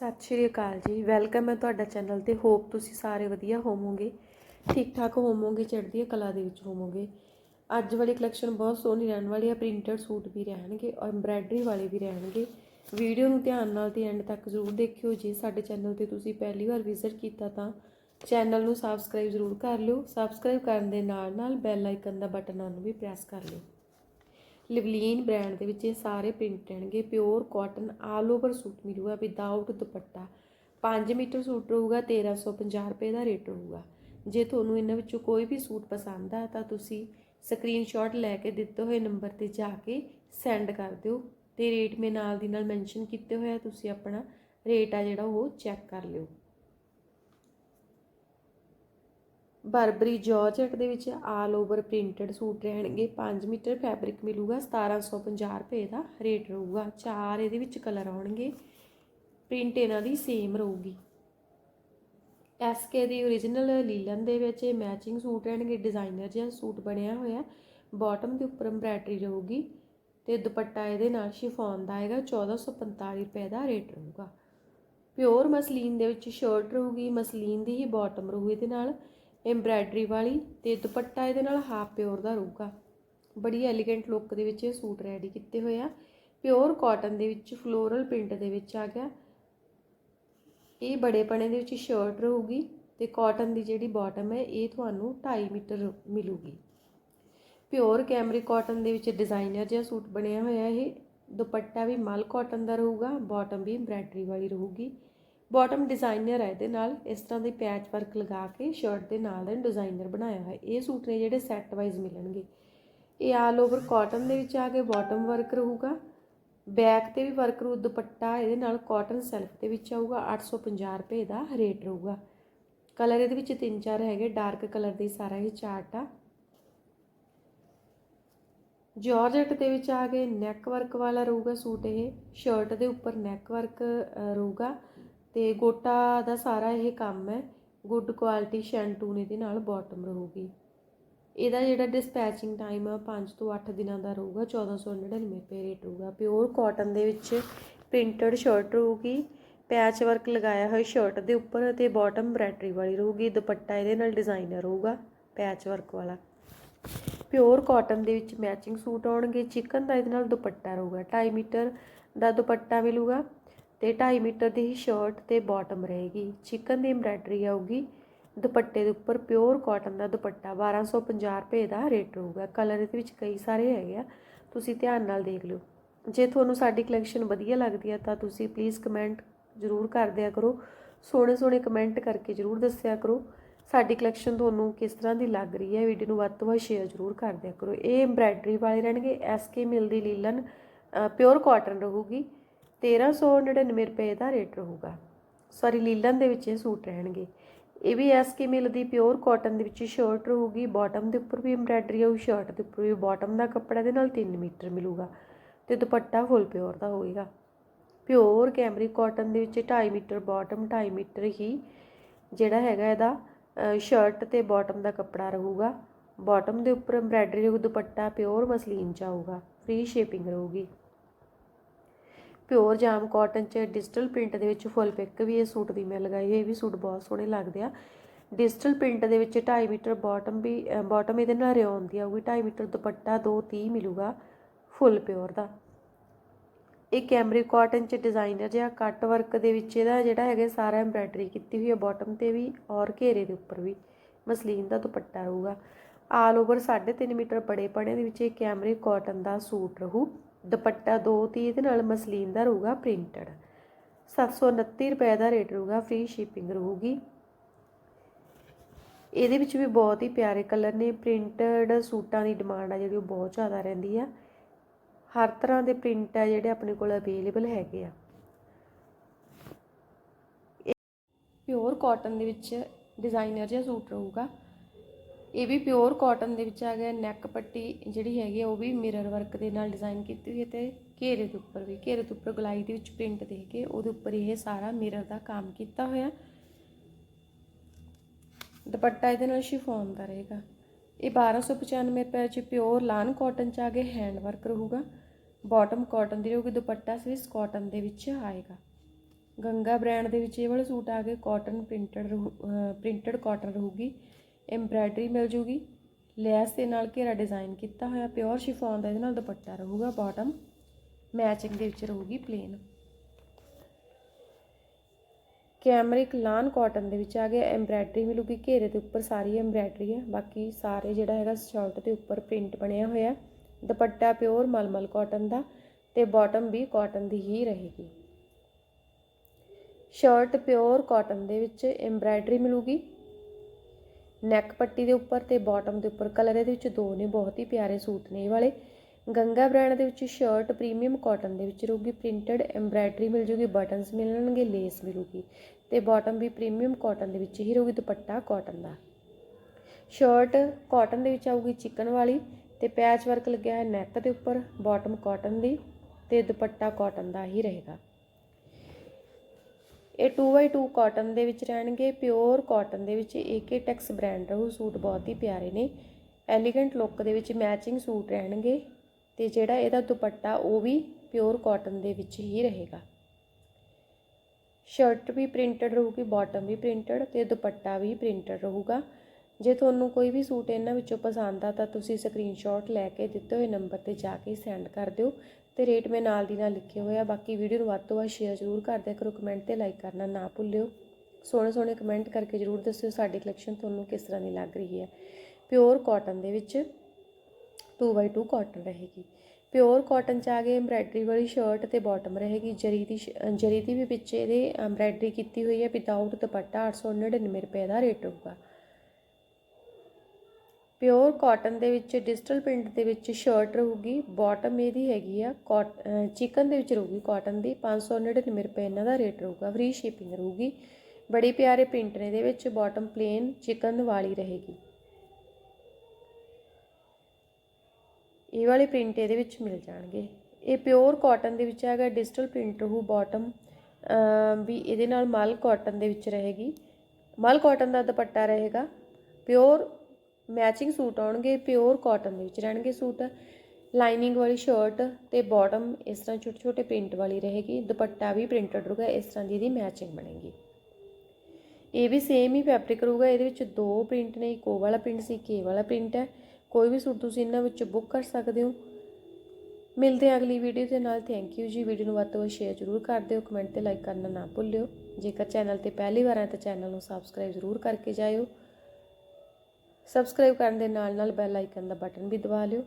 ਸਤਿ ਸ਼੍ਰੀ ਅਕਾਲ ਜੀ। ਵੈਲਕਮ ਹੈ ਤੁਹਾਡਾ ਚੈਨਲ ਤੇ। ਹੋਪ ਤੁਸੀਂ ਸਾਰੇ ਵਧੀਆ ਹੋਵੋਗੇ। ਠੀਕ ਠਾਕ ਹੋਵੋਗੇ ਚੜ੍ਹਦੀ ਕਲਾ ਦੇ ਵਿੱਚ ਹੋਵੋਗੇ। ਅੱਜ ਵਾਲੀ ਕਲੈਕਸ਼ਨ ਬਹੁਤ ਸੋਹਣੀ ਰਹਿਣ ਵਾਲੀ ਹੈ। ਪ੍ਰਿੰਟਡ ਸੂਟ ਵੀ ਰਹਿਣਗੇ ਔਰ ਐਮਬ੍ਰਾਇਡਰੀ ਵਾਲੇ ਵੀ ਰਹਿਣਗੇ। ਵੀਡੀਓ ਨੂੰ ਧਿਆਨ ਨਾਲ ਤੇ ਐਂਡ ਤੱਕ ਜ਼ਰੂਰ ਦੇਖਿਓ। ਜੇ ਸਾਡੇ ਚੈਨਲ ਤੇ ਤੁਸੀਂ ਪਹਿਲੀ ਵਾਰ ਵਿਜ਼ਿਟ ਕੀਤਾ ਤਾਂ ਚੈਨਲ ਨੂੰ ਸਬਸਕ੍ਰਾਈਬ ਜ਼ਰੂਰ ਕਰ ਲਿਓ। ਸਬਸਕ੍ਰਾਈਬ ਕਰਨ ਦੇ ਨਾਲ ਨਾਲ ਬੈਲ ਆਈਕਨ ਦਾ ਬਟਨ ਨੂੰ ਵੀ ਪ੍ਰੈਸ ਕਰ ਲਿਓ। ਲਿਵਲੀਨ ਬ੍ਰਾਂਡ ਦੇ ਵਿੱਚ ਇਹ ਸਾਰੇ ਪ੍ਰਿੰਟ ਰਹਿਣਗੇ। Pure cotton all over suit ਮਿਲੂਗਾ ਵਿਦਆਊਟ ਦੁਪੱਟਾ। 5 ਮੀਟਰ ਸੂਟ ਰਹੂਗਾ 1350 ਰੁਪਏ ਦਾ ਰੇਟ ਰਹੂਗਾ। ਜੇ ਤੁਹਾਨੂੰ ਇਹਨਾਂ ਵਿੱਚੋਂ ਕੋਈ ਵੀ ਸੂਟ ਪਸੰਦ ਆ, ਤਾਂ ਤੁਸੀਂ ਸਕਰੀਨਸ਼ਾਟ ਲੈ ਕੇ ਦਿੱਤੇ ਹੋਏ ਨੰਬਰ ਤੇ ਜਾ ਕੇ ਸੈਂਡ ਕਰ ਦਿਓ ਤੇ ਰੇਟ ਮੇ ਨਾਲ ਦੀ ਨਾਲ ਮੈਂਸ਼ਨ ਕੀਤੇ ਹੋਇਆ ਤੁਸੀਂ ਆਪਣਾ ਰੇਟ ਆ ਜਿਹੜਾ ਉਹ ਚੈੱਕ ਕਰ ਲਿਓ। ਬਰਬਰੀ ਜਾਰਜਟ ਦੇ ਵਿੱਚ ਆਲ ਓਵਰ ਪ੍ਰਿੰਟਡ ਸੂਟ ਰਹਿਣਗੇ। 5 ਮੀਟਰ ਫੈਬਰਿਕ ਮਿਲੂਗਾ 1750 ਰੁਪਏ ਦਾ ਰੇਟ ਰਹੂਗਾ। ਚਾਰ ਇਹਦੇ ਵਿੱਚ ਕਲਰ ਆਉਣਗੇ। ਪ੍ਰਿੰਟ ਇਹਨਾਂ ਦੀ ਸੇਮ ਰਹੂਗੀ। ਐਸਕੇ ਦੀ origignal ਲੀਲਨ ਦੇ ਵਿੱਚ ਇਹ ਮੈਚਿੰਗ ਸੂਟ ਰਹਿਣਗੇ। ਡਿਜ਼ਾਈਨਰ ਜਿਹਾ ਸੂਟ ਬਣਿਆ ਹੋਇਆ ਬਾਟਮ ਦੇ ਉੱਪਰ ਐਮਬ੍ਰਾਇਡਰੀ ਰਹੂਗੀ ਤੇ ਦੁਪੱਟਾ ਇਹਦੇ ਨਾਲ ਸ਼ਿਫੋਨ ਦਾ ਆਏਗਾ। 1445 ਰੁਪਏ ਦਾ ਰੇਟ ਰਹੂਗਾ। ਪਿਓਰ ਮਸਲੀਨ ਦੇ ਵਿੱਚ ਸ਼ਰਟ ਰਹੂਗੀ। ਮਸਲੀਨ ਦੀ ਹੀ ਬਾਟਮ ਰਹੂ ਇਹਦੇ ਨਾਲ। ਐਮਬ੍ਰਾਇਡਰੀ ਵਾਲੀ ਤੇ ਦੁਪੱਟਾ ਇਹਦੇ ਨਾਲ ਹਾਫ ਪਿਓਰ ਦਾ ਰਹੂਗਾ। ਬੜੀ ਐਲੀਗੈਂਟ ਲੁੱਕ ਦੇ ਵਿੱਚ ਇਹ ਸੂਟ ਰੈਡੀ ਕੀਤੇ ਹੋਏ ਆ। ਪਿਓਰ ਕਾਟਨ ਦੇ ਵਿੱਚ ਫਲੋਰਲ ਪ੍ਰਿੰਟ ਦੇ ਵਿੱਚ ਆ ਗਿਆ। ਇਹ ਬੜੇ ਪਣੇ ਦੇ ਵਿੱਚ ਸ਼ਰਟ ਰਹੂਗੀ ਤੇ ਕਾਟਨ ਦੀ ਜਿਹੜੀ ਬਾਟਮ ਹੈ, ਇਹ ਤੁਹਾਨੂੰ 2.5 ਮੀਟਰ ਮਿਲੂਗੀ। ਪਿਓਰ ਕੈਮਰੀ ਕਾਟਨ ਦੇ ਵਿੱਚ ਡਿਜ਼ਾਈਨਰ ਜਿਹਾ ਸੂਟ ਬਣਿਆ ਹੋਇਆ ਇਹ। ਦੁਪੱਟਾ ਵੀ ਮਲ ਕਾਟਨ ਦਾ ਰਹੂਗਾ ਬਾਟਮ ਵੀ ਐਮਬ੍ਰਾਇਡਰੀ ਵਾਲੀ ਰਹੂਗੀ। ਬਾਟਮ ਡਿਜ਼ਾਈਨਰ ਹੈ ਇਹਦੇ ਨਾਲ। ਇਸ ਤਰ੍ਹਾਂ ਦੇ ਪੈਚ ਵਰਕ ਲਗਾ ਕੇ ਸ਼ਰਟ ਦੇ ਨਾਲ ਦਾ ਡਿਜ਼ਾਈਨਰ ਬਣਾਇਆ ਹੋਇਆ। ਇਹ ਸੂਟ ਨੇ ਜਿਹੜੇ ਸੈੱਟ ਵਾਈਜ਼ ਮਿਲਣਗੇ। ਇਹ ਆਲ ਓਵਰ ਕਾਟਨ ਦੇ ਵਿੱਚ ਆ ਕੇ ਬਾਟਮ ਵਰਕ ਰਹੂਗਾ। ਬੈਕ ਤੇ ਵੀ ਵਰਕ ਰੂ ਦੁਪੱਟਾ ਇਹਦੇ ਨਾਲ ਕਾਟਨ ਸੈਲਫ ਦੇ ਵਿੱਚ ਆਊਗਾ। 850 ਰੁਪਏ ਦਾ ਰੇਟ ਰਹੂਗਾ। ਕਲਰ ਇਹਦੇ ਵਿੱਚ ਤਿੰਨ ਚਾਰ ਹੈਗੇ। ਡਾਰਕ ਕਲਰ ਦੇ ਸਾਰਾ ਇਹ ਚਾਰਟ ਆ। ਜਾਰਜਟ ਦੇ ਵਿੱਚ ਆ ਕੇ ਨੈਕ ਵਰਕ ਵਾਲਾ ਰਹੂਗਾ ਸੂਟ ਇਹ। ਸ਼ਰਟ ਦੇ ਉੱਪਰ ਨੈਕ ਵਰਕ ਰਹੂਗਾ। ਤੇ ਗੋਟਾ ਦਾ ਸਾਰਾ ਇਹ ਕੰਮ ਹੈ ਗੁੱਡ ਕੁਆਲਿਟੀ ਸ਼ੈਂਟੂਨ ਇਹਦੇ ਨਾਲ ਬਾਟਮ ਰਹੂਗੀ। ਇਹਦਾ ਜਿਹੜਾ ਡਿਸਪੈਚਿੰਗ ਟਾਈਮ ਆ 5 ਤੋਂ 8 ਦਿਨਾਂ ਦਾ ਰਹੂਗਾ 1499 ਰੁਪਏ ਰੇਟ ਰਹੂਗਾ। ਪਿਓਰ ਕਾਟਨ ਦੇ ਵਿੱਚ ਪ੍ਰਿੰਟਡ ਸ਼ਰਟ ਰਹੂਗੀ ਪੈਚ ਵਰਕ ਲਗਾਇਆ ਹੋਇਆ ਸ਼ਰਟ ਦੇ ਉੱਪਰ ਤੇ ਬਾਟਮ ਬ੍ਰੈਟਰੀ ਵਾਲੀ ਰਹੂਗੀ, ਦੁਪੱਟਾ ਇਹਦੇ ਨਾਲ ਡਿਜ਼ਾਈਨਰ ਰਹੂਗਾ ਪੈਚ ਵਰਕ ਵਾਲਾ। ਪਿਓਰ ਕਾਟਨ ਦੇ ਵਿੱਚ ਮੈਚਿੰਗ ਸੂਟ ਆਉਣਗੇ ਚਿਕਨ ਦਾ ਇਹਦੇ ਨਾਲ ਦੁਪੱਟਾ ਰਹੂਗਾ 2.5 ਮੀਟਰ ਦਾ ਦੁਪੱਟਾ ਮਿਲੂਗਾ। ਤੇ 2.5 ਮੀਟਰ ਦੀ ਹੀ ਸ਼ਰਟ ਤੇ ਬਾਟਮ ਰਹੇਗੀ। ਚਿਕਨ ਦੀ ਐਮਬ੍ਰਾਇਡਰੀ ਆਊਗੀ। ਦੁਪੱਟੇ ਦੇ ਉੱਪਰ ਪਿਓਰ ਕਾਟਨ ਦਾ ਦੁਪੱਟਾ 1250 ਰੁਪਏ ਦਾ ਰੇਟ ਰਹੂਗਾ। ਕਲਰ ਇਹਦੇ ਵਿੱਚ ਕਈ ਸਾਰੇ ਹੈਗੇ ਆ। ਤੁਸੀਂ ਧਿਆਨ ਨਾਲ ਦੇਖ ਲਿਓ। ਜੇ ਤੁਹਾਨੂੰ ਸਾਡੀ ਕਲੈਕਸ਼ਨ ਵਧੀਆ ਲੱਗਦੀ ਹੈ ਤਾਂ ਤੁਸੀਂ ਪਲੀਜ਼ ਕਮੈਂਟ ਜ਼ਰੂਰ ਕਰ ਦਿਆ ਕਰੋ। ਸੋਹਣੇ ਸੋਹਣੇ ਕਮੈਂਟ ਕਰਕੇ ਜ਼ਰੂਰ ਦੱਸਿਆ ਕਰੋ। ਸਾਡੀ ਕਲੈਕਸ਼ਨ ਤੁਹਾਨੂੰ ਕਿਸ ਤਰ੍ਹਾਂ ਦੀ ਲੱਗ ਰਹੀ ਹੈ ਵੀਡੀਓ ਨੂੰ ਵੱਧ ਤੋਂ ਵੱਧ ਸ਼ੇਅਰ ਜ਼ਰੂਰ ਕਰ ਦਿਆ ਕਰੋ। ਇਹ ਐਮਬ੍ਰਾਇਡਰੀ ਵਾਲੇ ਰਹਿਣਗੇ ਐਸਕੇ ਮਿਲ ਦੀ ਲੀਲਨ ਪਿਓਰ ਕਾਟਨ ਰਹੂਗੀ। 1399 ਰੁਪਏ ਦਾ ਰੇਟ ਰਹੂਗਾ। ਸੌਰੀ ਲੀਲਨ ਦੇ ਵਿੱਚ ਇਹ ਸੂਟ ਰਹਿਣਗੇ। ਇਹ ਵੀ ਐਸਕੇ ਮਿਲ ਦੀ ਪਿਓਰ ਕਾਟਨ ਦੇ ਵਿੱਚ ਸ਼ਰਟ ਰਹੂਗੀ ਬਾਟਮ ਦੇ ਉੱਪਰ ਵੀ ਐਮਬ੍ਰਾਇਡਰੀ ਆਊ ਸ਼ਰਟ ਦੇ ਉੱਪਰ ਵੀ ਬਾਟਮ ਦਾ ਕੱਪੜਾ ਦੇ ਨਾਲ 3 ਮੀਟਰ ਮਿਲੂਗਾ ਤੇ ਦੁਪੱਟਾ ਫੁੱਲ ਪਿਓਰ ਦਾ ਹੋਏਗਾ। ਪਿਓਰ ਕੈਮਰੀ ਕਾਟਨ ਦੇ ਵਿੱਚ 2.5 ਮੀਟਰ ਬਾਟਮ 2.5 ਮੀਟਰ ਹੀ ਜਿਹੜਾ ਹੈਗਾ ਇਹਦਾ ਸ਼ਰਟ ਤੇ ਬਾਟਮ ਦਾ ਕੱਪੜਾ ਰਹੂਗਾ। ਬਾਟਮ ਦੇ ਉੱਪਰ ਐਮਬ੍ਰਾਇਡਰੀ ਰਹੂ ਦੁਪੱਟਾ ਪਿਓਰ ਮਸਲੀਨ ਚ ਆਊਗਾ ਫ੍ਰੀ ਸ਼ੇਪਿੰਗ ਰਹੂਗੀ। ਪਿਓਰ ਜਾਮ ਕਾਟਨ ਚ ਡਿਜੀਟਲ ਪ੍ਰਿੰਟ ਦੇ ਵਿੱਚ ਫੁੱਲ ਪਿਕ ਵੀ ਇਹ ਸੂਟ ਦੀ ਮੈਂ ਲਗਾਈ ਇਹ ਵੀ ਸੂਟ ਬਹੁਤ ਸੋਹਣੇ ਲੱਗਦੇ ਆ। ਡਿਜੀਟਲ ਪ੍ਰਿੰਟ ਦੇ ਵਿੱਚ 2.5 ਮੀਟਰ ਬਾਟਮ ਵੀ ਬਾਟਮ ਇਹਦੇ ਨਾਲ ਰਿਓਨ ਦੀ ਆਊਗੀ 2.5 ਮੀਟਰ ਦੁਪੱਟਾ 230 ਮਿਲੂਗਾ ਫੁੱਲ ਪਿਓਰ ਦਾ। ਇਹ ਕੈਮਰੀ ਕਾਟਨ ਚ ਡਿਜ਼ਾਈਨਰ ਜਿਹਾ ਕੱਟ ਵਰਕ ਦੇ ਵਿੱਚ ਇਹਦਾ ਜਿਹੜਾ ਹੈਗਾ, ਸਾਰਾ ਐਮਬ੍ਰਾਇਡਰੀ ਕੀਤੀ ਹੋਈ ਹੈ ਬਾਟਮ ਤੇ ਵੀ ਔਰ ਘੇਰੇ ਦੇ ਉੱਪਰ ਵੀ, ਮਸਲੀਨ ਦਾ ਦੁਪੱਟਾ ਰਹੂਗਾ ਆਲ ਓਵਰ 3.5 ਮੀਟਰ ਬੜੇ ਪਣੇ ਦੇ ਵਿੱਚ ਇਹ ਕੈਮਰੀ ਕਾਟਨ ਦਾ ਸੂਟ ਰਹੂ। ਦੁਪੱਟਾ 230 ਇਹਦੇ ਨਾਲ ਮਸਲੀਨ ਦਾ ਰਹੂਗਾ ਪ੍ਰਿੰਟਡ। 729 ਰੁਪਏ ਦਾ ਰੇਟ ਰਹੂਗਾ ਫ੍ਰੀ ਸ਼ਿਪਿੰਗ ਰਹੂਗੀ। ਇਹਦੇ ਵਿੱਚ ਵੀ ਬਹੁਤ ਹੀ ਪਿਆਰੇ ਕਲਰ ਨੇ। ਪ੍ਰਿੰਟਡ ਸੂਟਾਂ ਦੀ ਡਿਮਾਂਡ ਆ ਜਿਹੜੀ ਉਹ ਬਹੁਤ ਜ਼ਿਆਦਾ ਰਹਿੰਦੀ ਆ। ਹਰ ਤਰ੍ਹਾਂ ਦੇ ਪ੍ਰਿੰਟ ਆ ਜਿਹੜੇ ਆਪਣੇ ਕੋਲ ਅਵੇਲੇਬਲ ਹੈਗੇ ਆ। ਪਿਓਰ ਕਾਟਨ ਦੇ ਵਿੱਚ ਡਿਜ਼ਾਈਨਰ ਜਿਹਾ ਸੂਟ ਰਹੂਗਾ। ਇਹ ਵੀ ਪਿਓਰ ਕਾਟਨ ਦੇ ਵਿੱਚ ਆ ਗਿਆ ਨੈਕ ਪੱਟੀ ਜਿਹੜੀ ਹੈਗੀ ਆ, ਉਹ ਵੀ ਮਿਰਰ ਵਰਕ ਦੇ ਨਾਲ ਡਿਜ਼ਾਈਨ ਕੀਤੀ ਹੋਈ ਹੈ ਤੇ ਘੇਰੇ ਦੇ ਉੱਪਰ ਵੀ, ਘੇਰੇ ਦੇ ਉੱਪਰ ਗਲਾਈ ਦੇ ਵਿੱਚ ਪ੍ਰਿੰਟ ਦੇ ਕੇ ਉਹਦੇ ਉੱਪਰ ਇਹ ਸਾਰਾ ਮਿਰਰ ਦਾ ਕੰਮ ਕੀਤਾ ਹੋਇਆ। ਦੁਪੱਟਾ ਇਹਦੇ ਨਾਲ ਸ਼ਿਫੋਨ ਦਾ ਰਹੇਗਾ। ਇਹ 1295 ਰੁਪਏ ਚ ਪਿਓਰ ਲਾਨ ਕਾਟਨ ਚ ਆ ਕੇ ਹੈਂਡ ਵਰਕ ਰਹੂਗਾ। ਬਾਟਮ ਕਾਟਨ ਦੀ ਰਹੂਗੀ, ਦੁਪੱਟਾ ਸਵਿਸ ਕਾਟਨ ਦੇ ਵਿੱਚ ਆਏਗਾ। ਗੰਗਾ ਬ੍ਰਾਂਡ ਦੇ ਵਿੱਚ ਇਹ ਵਾਲੇ ਸੂਟ ਆ ਗਏ ਕਾਟਨ ਪ੍ਰਿੰਟਡ ਪ੍ਰਿੰਟਡ ਕਾਟਨ ਰਹੂਗੀ। ਐਮਬ੍ਰਾਇਡਰੀ ਮਿਲ ਜੂਗੀ। ਲੈਸ ਦੇ ਨਾਲ ਘੇਰਾ ਡਿਜ਼ਾਈਨ ਕੀਤਾ ਹੋਇਆ ਪਿਓਰ ਸ਼ਿਫੋਨ ਦਾ, ਇਹਦੇ ਨਾਲ ਦੁਪੱਟਾ ਰਹੂਗਾ ਬਾਟਮ ਮੈਚਿੰਗ ਦੇ ਵਿੱਚ ਰਹੂਗੀ ਪਲੇਨ ਕੈਮਰਿਕ ਲਾਨ ਕਾਟਨ ਦੇ ਵਿੱਚ ਆ ਗਿਆ ਐਮਬ੍ਰਾਇਡਰੀ ਮਿਲੂਗੀ ਘੇਰੇ ਦੇ ਉੱਪਰ, ਸਾਰੀ ਐਮਬ੍ਰਾਇਡਰੀ ਹੈ। ਬਾਕੀ ਸਾਰੇ ਜਿਹੜਾ ਹੈਗਾ ਸ਼ਰਟ ਦੇ ਉੱਪਰ ਪ੍ਰਿੰਟ ਬਣਿਆ ਹੋਇਆ, ਦੁਪੱਟਾ ਪਿਓਰ ਮਲਮਲ ਕਾਟਨ ਦਾ ਤੇ ਬਾਟਮ ਵੀ ਕਾਟਨ ਦੀ ਹੀ ਰਹੇਗੀ। ਸ਼ਰਟ ਪਿਓਰ ਕਾਟਨ ਦੇ ਵਿੱਚ ਐਮਬ੍ਰਾਇਡਰੀ ਮਿਲੂਗੀ। ਨੈਕ ਪੱਟੀ ਦੇ ਉੱਪਰ ਤੇ ਬਾਟਮ ਦੇ ਉੱਪਰ। ਕਲਰ ਇਹਦੇ ਵਿੱਚ ਦੋ ਨੇ, ਬਹੁਤ ਹੀ ਪਿਆਰੇ ਸੂਟ ਨੇ ਇਹ ਵਾਲੇ। ਗੰਗਾ ਬ੍ਰਾਂਡ ਦੇ ਵਿੱਚ ਸ਼ਰਟ ਪ੍ਰੀਮੀਅਮ ਕਾਟਨ ਦੇ ਵਿੱਚ ਰਹੂਗੀ। ਪ੍ਰਿੰਟਡ ਐਮਬ੍ਰਾਇਡਰੀ ਮਿਲ ਜੂਗੀ ਬਟਨਸ ਮਿਲਣਗੇ ਲੇਸ ਮਿਲੂਗੀ। ਤੇ ਬਾਟਮ ਵੀ ਪ੍ਰੀਮੀਅਮ ਕਾਟਨ ਦੇ ਵਿੱਚ ਹੀ ਰਹੂਗੀ, ਦੁਪੱਟਾ ਕਾਟਨ ਦਾ। ਸ਼ਰਟ ਕਾਟਨ ਦੇ ਵਿੱਚ ਆਊਗੀ ਚਿਕਨ ਵਾਲੀ ਤੇ ਪੈਚ ਵਰਕ ਲੱਗਿਆ ਹੈ ਨੈਕ ਦੇ ਉੱਪਰ ਬਾਟਮ ਕਾਟਨ ਦੀ ਤੇ ਦੁਪੱਟਾ ਕਾਟਨ ਦਾ ਹੀ ਰਹੇਗਾ। ਇਹ 2x2 ਕਾਟਨ ਦੇ ਵਿੱਚ ਰਹਿਣਗੇ ਪਿਓਰ ਕਾਟਨ ਦੇ ਵਿੱਚ ਏਕੇ ਟੈਕਸ ਬ੍ਰਾਂਡ ਰਹੂ, ਸੂਟ ਬਹੁਤ ਹੀ ਪਿਆਰੇ ਨੇ। ਐਲੀਗੈਂਟ ਲੁੱਕ ਦੇ ਵਿੱਚ ਮੈਚਿੰਗ ਸੂਟ ਰਹਿਣਗੇ ਤੇ ਜਿਹੜਾ ਇਹਦਾ ਦੁਪੱਟਾ ਉਹ ਵੀ ਪਿਓਰ ਕਾਟਨ ਦੇ ਵਿੱਚ ਹੀ ਰਹੇਗਾ। ਸ਼ਰਟ ਵੀ ਪ੍ਰਿੰਟਡ ਰਹੂਗੀ ਬਾਟਮ ਵੀ ਪ੍ਰਿੰਟਡ ਤੇ ਦੁਪੱਟਾ ਵੀ ਪ੍ਰਿੰਟਡ ਰਹੂਗਾ। ਜੇ ਤੁਹਾਨੂੰ ਕੋਈ ਵੀ ਸੂਟ ਇਹਨਾਂ ਵਿੱਚੋਂ ਪਸੰਦ ਆ ਤਾਂ ਤੁਸੀਂ ਸਕਰੀਨਸ਼ਾਟ ਲੈ ਕੇ ਦਿੱਤੇ ਹੋਏ ਨੰਬਰ ਤੇ ਜਾ ਕੇ ਸੈਂਡ ਕਰ ਦਿਓ। ਤੇ ਰੇਟ ਮੈਂ ਨਾਲ ਦੀ ਨਾਲ ਲਿਖੇ ਹੋਏ ਆ। ਬਾਕੀ ਵੀਡੀਓ ਨੂੰ ਵੱਧ ਤੋਂ ਵੱਧ ਸ਼ੇਅਰ ਜ਼ਰੂਰ ਕਰ ਦਿਆ ਕਰੋ। ਕਮੈਂਟ ਤੇ ਲਾਈਕ ਕਰਨਾ ਨਾ ਭੁੱਲਿਓ। ਸੋਹਣੇ ਸੋਹਣੇ ਕਮੈਂਟ ਕਰਕੇ ਜ਼ਰੂਰ ਦੱਸਿਓ ਸਾਡੀ ਕਲੈਕਸ਼ਨ ਤੁਹਾਨੂੰ ਕਿਸ ਤਰ੍ਹਾਂ ਦੀ ਲੱਗ ਰਹੀ ਹੈ। ਪਿਓਰ ਕਾਟਨ ਦੇ ਵਿੱਚ 2x2 ਕਾਟਨ ਰਹੇਗੀ। ਪਿਓਰ ਕਾਟਨ ਚ ਆ ਗਏ ਐਮਬ੍ਰਾਇਡਰੀ ਵਾਲੀ ਸ਼ਰਟ ਤੇ ਬਾਟਮ ਰਹੇਗੀ। ਜਰੀ ਦੀ ਸ਼- ਜਰੀ ਦੀ ਵੀ ਵਿੱਚ ਇਹਦੇ ਐਮਬ੍ਰਾਇਡਰੀ ਕੀਤੀ ਹੋਈ ਹੈ। ਵਿਦਆਊਟ ਦੁਪੱਟਾ 899 ਰੁਪਏ ਦਾ ਰੇਟ ਹੋਊਗਾ। ਪਿਓਰ ਕਾਟਨ ਦੇ ਵਿੱਚ, ਡਿਜੀਟਲ ਪ੍ਰਿੰਟ ਦੇ ਵਿੱਚ ਸ਼ਰਟ ਰਹੂਗੀ, ਬਾਟਮ ਇਹਦੀ ਹੈਗੀ ਆ ਚਿਕਨ ਦੇ ਵਿੱਚ ਰਹੂਗੀ ਕਾਟਨ ਦੀ 599 ਰੁਪਏ ਇਹਨਾਂ ਦਾ ਰੇਟ ਰਹੂਗਾ, ਫ੍ਰੀ ਸ਼ਿਪਿੰਗ ਰਹੂਗੀ। ਬੜੀ ਪਿਆਰੇ ਪ੍ਰਿੰਟ ਨੇ ਇਹਦੇ ਵਿੱਚ, ਬਾਟਮ ਪਲੇਨ ਚਿਕਨ ਵਾਲੀ ਰਹੇਗੀ। ਇਹ ਵਾਲੇ ਪ੍ਰਿੰਟ ਇਹਦੇ ਵਿੱਚ ਮਿਲ ਜਾਣਗੇ। ਇਹ ਪਿਓਰ ਕਾਟਨ ਦੇ ਵਿੱਚ ਹੈਗਾ, ਡਿਜੀਟਲ ਪ੍ਰਿੰਟ ਰਹੂ ਬਾਟਮ ਵੀ ਇਹਦੇ ਨਾਲ ਮਲ ਕਾਟਨ ਦੇ ਵਿੱਚ ਰਹੇਗੀ। ਮਲ ਕਾਟਨ ਦਾ ਦੁਪੱਟਾ ਰਹੇਗਾ, ਪਿਓਰ ਮੈਚਿੰਗ ਸੂਟ ਆਉਣਗੇ ਪਿਓਰ ਕਾਟਨ ਦੇ ਵਿੱਚ ਰਹਿਣਗੇ ਸੂਟ। ਲਾਈਨਿੰਗ ਵਾਲੀ ਸ਼ਰਟ ਤੇ ਬਾਟਮ ਇਸ ਤਰ੍ਹਾਂ ਛੋਟੇ ਛੋਟੇ ਪ੍ਰਿੰਟ ਵਾਲੀ ਰਹੇਗੀ, ਦੁਪੱਟਾ ਵੀ ਪ੍ਰਿੰਟਡ ਰਹੂਗਾ, ਇਸ ਤਰ੍ਹਾਂ ਦੀ ਇਹਦੀ ਮੈਚਿੰਗ ਬਣੇਗੀ। ਇਹ ਵੀ ਸੇਮ ਹੀ ਫੈਬਰਿਕ ਰਹੂਗਾ, ਇਹਦੇ ਵਿੱਚ ਦੋ ਪ੍ਰਿੰਟ ਨੇ, ਇੱਕ ਉਹ ਵਾਲਾ ਪ੍ਰਿੰਟ ਸੀ, ਇੱਕ ਇਹ ਵਾਲਾ ਪ੍ਰਿੰਟ ਹੈ। ਕੋਈ ਵੀ ਸੂਟ ਤੁਸੀਂ ਇਹਨਾਂ ਵਿੱਚ ਬੁੱਕ ਕਰ ਸਕਦੇ ਹੋ। ਮਿਲਦੇ ਹਾਂ ਅਗਲੀ ਵੀਡੀਓ ਦੇ ਨਾਲ। ਥੈਂਕ ਯੂ ਜੀ। ਵੀਡੀਓ ਨੂੰ ਵੱਧ ਤੋਂ ਵੱਧ ਸ਼ੇਅਰ ਜ਼ਰੂਰ ਕਰ ਦਿਓ। ਕਮੈਂਟ ਤੇ ਲਾਈਕ ਕਰਨਾ ਨਾ ਭੁੱਲਿਓ। ਜੇਕਰ ਚੈਨਲ ਤੇ ਪਹਿਲੀ ਵਾਰ ਆਏ ਤਾਂ ਚੈਨਲ ਨੂੰ ਸਬਸਕ੍ਰਾਈਬ ਜ਼ਰੂਰ ਕਰਕੇ ਜਾਇਓ। ਸਬਸਕ੍ਰਾਈਬ ਕਰਨ ਦੇ ਨਾਲ ਨਾਲ ਬੈਲ ਆਈਕਨ ਦਾ ਬਟਨ ਵੀ ਦਬਾ ਲਿਓ।